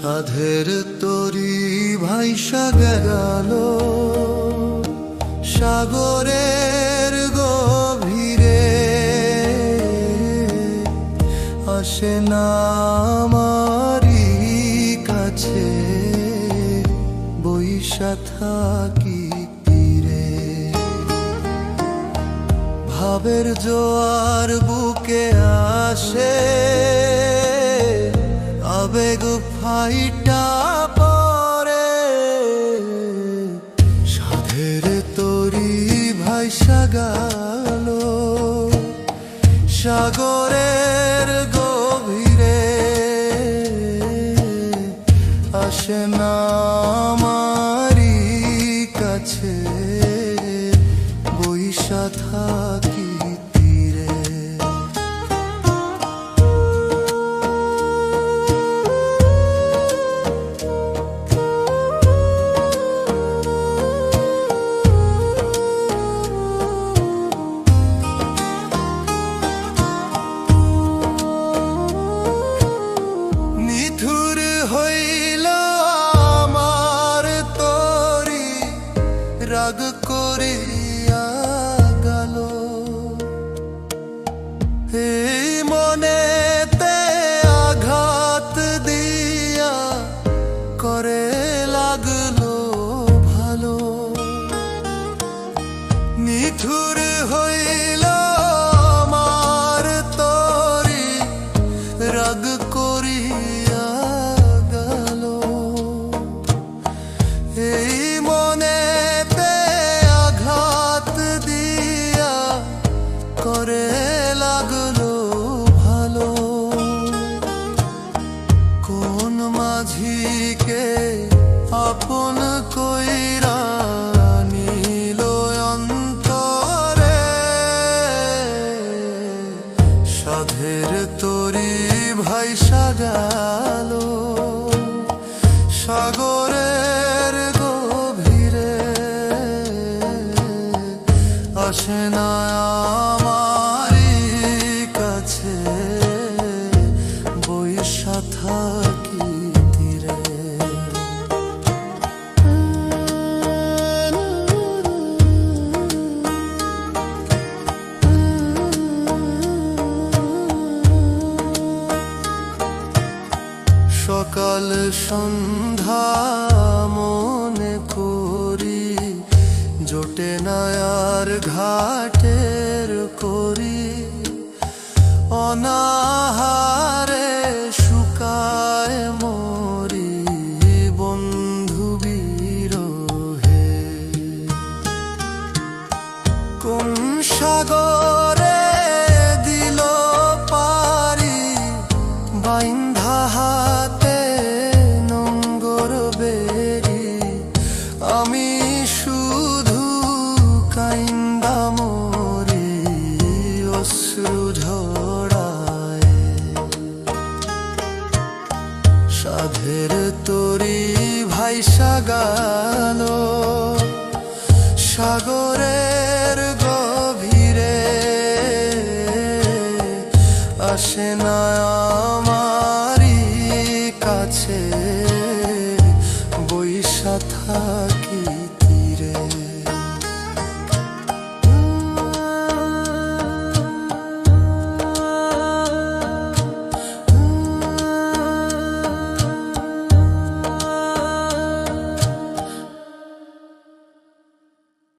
সাধের তরি ভাইসা গেল। সাগরের গভীরে আসে না আমারই কাছে বৈশা থাকি তীরে। ভাবের জোয়ার বুকে আসে ফাইটা পরে সাধের তরি ভাইসা গেল সাগরের গভীরে আসে না আমারই কাছে বৈশা থাকি সকাল সন্ধ্যা মনে করি, জোটে নায়ার ঘাটের করি। অনাহারে শুকায় মরি বন্ধু বিরহে। কোন সাগরে ভাইসা গেল। সাগরের গভীরে। আসে না